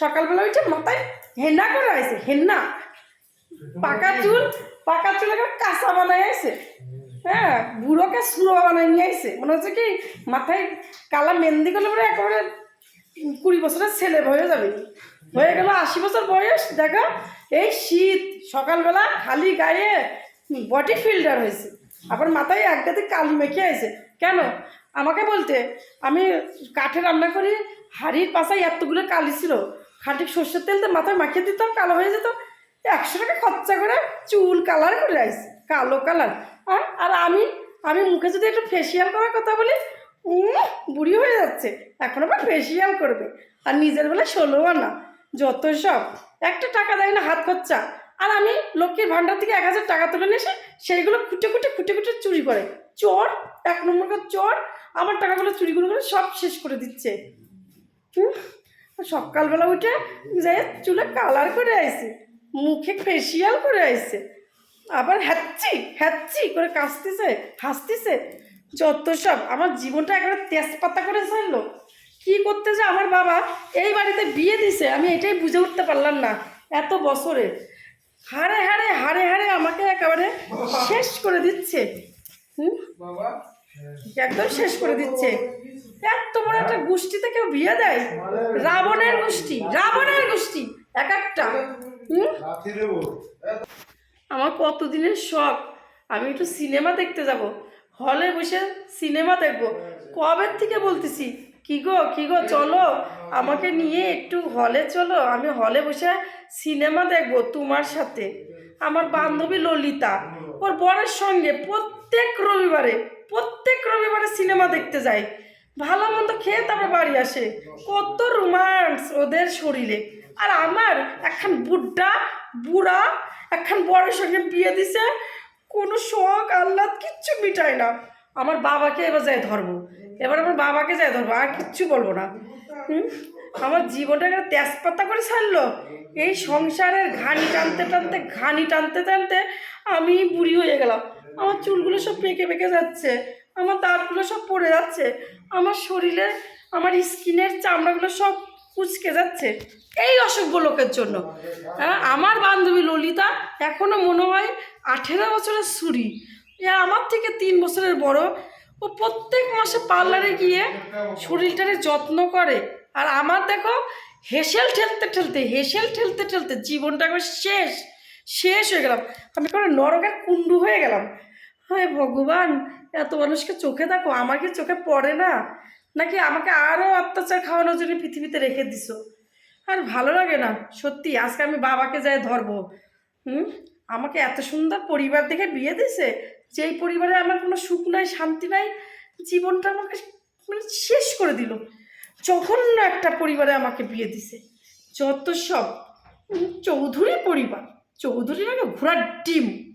সকালবেলা উঠে মাথায় হেন্না করে আইছে হেন্না পাকা চুল পাকা চুল একটা কাঁচা বানাই আইছে হ্যাঁ বুড়োকে সুরো বানাই নিয়ে আইছে। মনে হচ্ছে কি মাথায় কালা মেহেন্দি করলে পরে একেবারে কুড়ি বছরের ছেলে হয়ে যাবে। হয়ে গেল আশি বছর বয়স, দেখো, এই শীত, সকালবেলা খালি গায়ে বডি ফিল্টার হয়েছে। আবার মাথায় এক গাতে কালি মেখে আছে কেন? আমাকে বলতে, আমি কাঠে রান্না করি, হাড়ির পাশায় এতগুলো কালি ছিল। খাঁটি সর্ষের তেল দিয়ে মাথায় মাখিয়ে দিতাম কালো হয়ে যেত। একশো টাকা খরচা করে চুল কালার করে আসছে কালো কালার। আর আর আমি আমি মুখে যদি একটু ফেসিয়াল করার কথা বলি বুড়ি হয়ে যাচ্ছে। এখন আবার ফেসিয়াল করবে। আর নিজের বেলা ষোলো আনা। যত সব একটা টাকা দেয় না হাত খরচা। আর আমি লক্ষ্মীর ভাণ্ডার থেকে এক হাজার টাকা তুলে নিয়ে এসে সেইগুলো খুঁটে খুঁটে খুঁটে খুঁটে চুরি করে। চোর এক নম্বর চোর। আমার টাকাগুলো চুরি করে করে সব শেষ করে দিচ্ছে। হুম, সকালবেলা উঠে যাই চুলে কালার করে আইছে, মুখে ফেসিয়াল করে আইসে আবার হ্যাচ্ছি হ্যাচ্ছি করে কাশতেছে হাসতেছে, যত সব, আমার জীবনটা একেবারে তেজপাতা করে ছাড়লো। কি করতে যে আমার বাবা এই বাড়িতে বিয়ে দিছে, আমি এটাই বুঝে উঠতে পারলাম না, এত বছরে। হারে হারে হারে হারে আমাকে একেবারে শেষ করে দিচ্ছে। হুম? একদম শেষ করে দিচ্ছে। এত বড় একটা গোষ্ঠীতে কেউ বিয়ে দেয়? রাবণের গোষ্ঠী রাবণের গোষ্ঠী, এক একটা। আমার কতদিনের শখ। আমি একটু সিনেমা দেখতে যাব। হলে বসে সিনেমা দেখব। কবে থেকে বলতেছি? কি গো কি গো, চলো, আমাকে নিয়ে একটু হলে চলো। আমি হলে বসে সিনেমা দেখব তোমার সাথে। আমার বান্ধবী ললিতা, ওর বরের সঙ্গে প্রত্যেক রবিবারে, প্রত্যেক সিনেমা দেখতে যায়। ভালো মন্দ খেয়ে তারপর বাড়ি আসে। কত রোমান্স ওদের শরীরে। আর আমার একখান বুড্ডা বুড়া, একখান বড়ের সঙ্গে বিয়ে দিছে। কোনো শখ, আহ্লাদ কিচ্ছু মিটায় না। আমার বাবাকে এবার যাই ধরবো। এবার আমার বাবাকে যাই ধরবো। আর কিচ্ছু বলব না? আমার জীবনটা একটা তেজপাতা করে ছাড়লো। এই সংসারের ঘানি টানতে টানতে, ঘানি টানতে টানতে আমি বুড়ি হয়ে গেলাম। আমার চুলগুলো সব পেকে পেকে যাচ্ছে। আমার দাঁতগুলো সব পড়ে যাচ্ছে, আমার শরীরে, আমার স্কিনের চামড়াগুলো সব কুচকে যাচ্ছে। এই অসভ্য লোকের জন্য। হ্যাঁ আমার বান্ধবী ললিতা এখনও মনে হয় আঠেরো বছরের ছুরি। এ আমার থেকে তিন বছরের বড়। ও প্রত্যেক মাসে পার্লারে গিয়ে শরীরটারে যত্ন করে। আর আমার দেখো, হেসেল ঠেলতে ঠেলতে, হেসেল ঠেলতে ঠেলতে জীবনটা একবার শেষ শেষ হয়ে গেলাম। আমি কোনো নরকের কুণ্ডু হয়ে গেলাম। হায় ভগবান, এত মানুষকে চোখে দেখো, আমার কি চোখে পড়ে না? নাকি আমাকে আরও অত্যাচার খাওয়ানোর জন্য পৃথিবীতে রেখে দিছো? আর ভালো লাগে না, সত্যি, আজকে আমি বাবাকে যাই ধরবো। হুম? আমাকে এত সুন্দর পরিবার দেখে বিয়ে দিছে যেই পরিবারে আমার কোনো সুখ নাই, শান্তি নাই, জীবনটা আমাকে মানে শেষ করে দিল। জঘন্য একটা পরিবারে আমাকে বিয়ে দিছে যত সব চৌধুরী পরিবার চৌধুরী মানে ঘোড়ার ডিম।